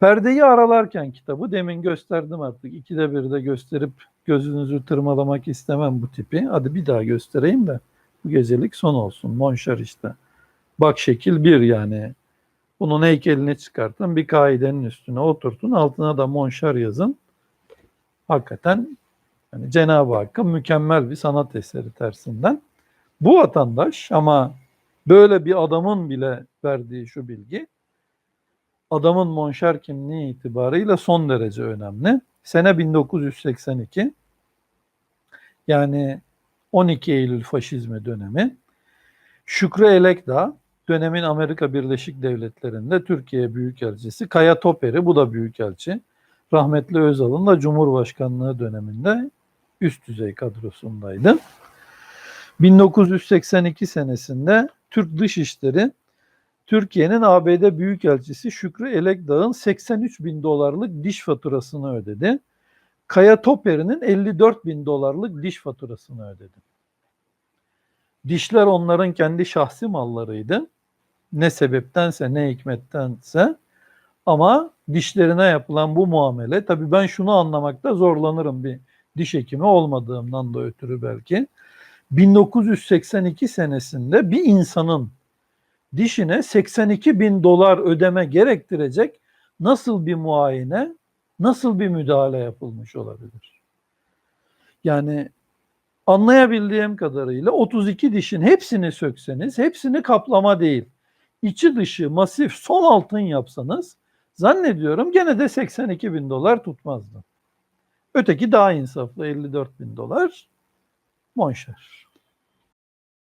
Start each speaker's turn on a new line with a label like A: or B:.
A: Perdeyi aralarken kitabı demin gösterdim artık. İkide bir de gösterip gözünüzü tırmalamak istemem bu tipi. Hadi bir daha göstereyim de bu gecelik son olsun. Monşar işte. Bak şekil bir yani. Bunun heykelini çıkartın. Bir kaidenin üstüne oturtun. Altına da monşar yazın. Hakikaten yani Cenab-ı Hakk'ın mükemmel bir sanat eseri tersinden. Bu vatandaş ama böyle bir adamın bile verdiği şu bilgi adamın monşer kimliği itibarıyla son derece önemli. Sene 1982 yani 12 Eylül faşizmi dönemi. Şükrü Elekdağ dönemin Amerika Birleşik Devletleri'nde Türkiye Büyükelçisi. Kaya Toperi bu da Büyükelçi. Rahmetli Özal'ın da Cumhurbaşkanlığı döneminde üst düzey kadrosundaydı. 1982 senesinde Türk Dışişleri Türkiye'nin ABD Büyükelçisi Şükrü Elekdağ'ın 83 bin dolarlık diş faturasını ödedi. Kaya Toperi'nin 54 bin dolarlık diş faturasını ödedi. Dişler onların kendi şahsi mallarıydı. Ne sebeptense ne hikmettense ama dişlerine yapılan bu muamele tabii ben şunu anlamakta zorlanırım bir diş hekimi olmadığımdan da ötürü belki. 1982 senesinde bir insanın dişine 82 bin dolar ödeme gerektirecek nasıl bir muayene, nasıl bir müdahale yapılmış olabilir? Yani anlayabildiğim kadarıyla 32 dişin hepsini sökseniz, hepsini kaplama değil, içi dışı masif son altın yapsanız zannediyorum gene de 82 bin dolar tutmazdı. Öteki daha insaflı 54 bin dolar monşer.